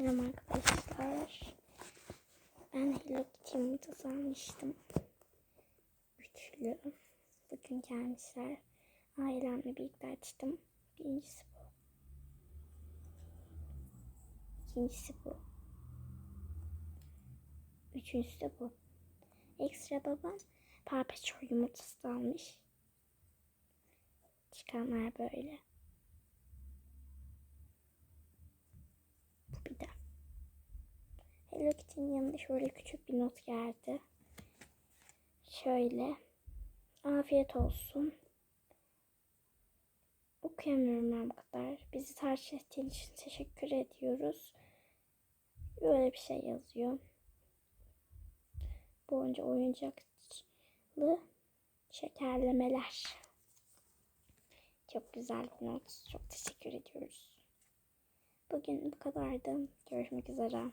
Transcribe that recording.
Selam arkadaşlar. Ben Hello Kitty yumurtası almıştım. Üçlü. Bugün gelmişler. Ailemle birlikte açtım. Birincisi bu. İkincisi bu. Üçüncüsü de bu. Ekstra babam parpaçor yumurtası almış. Çıkanlar böyle. Bu bir de. Hello Kitty'nin yanında şöyle küçük bir not geldi. Şöyle. Afiyet olsun. Okuyamıyorum ben bu kadar. Bizi tercih ettiğin için teşekkür ediyoruz. Böyle bir şey yazıyor. Bu önce oyuncaklı şekerlemeler. Çok güzel bir not. Çok teşekkür ediyoruz. Bugün bu kadardı. Görüşmek üzere.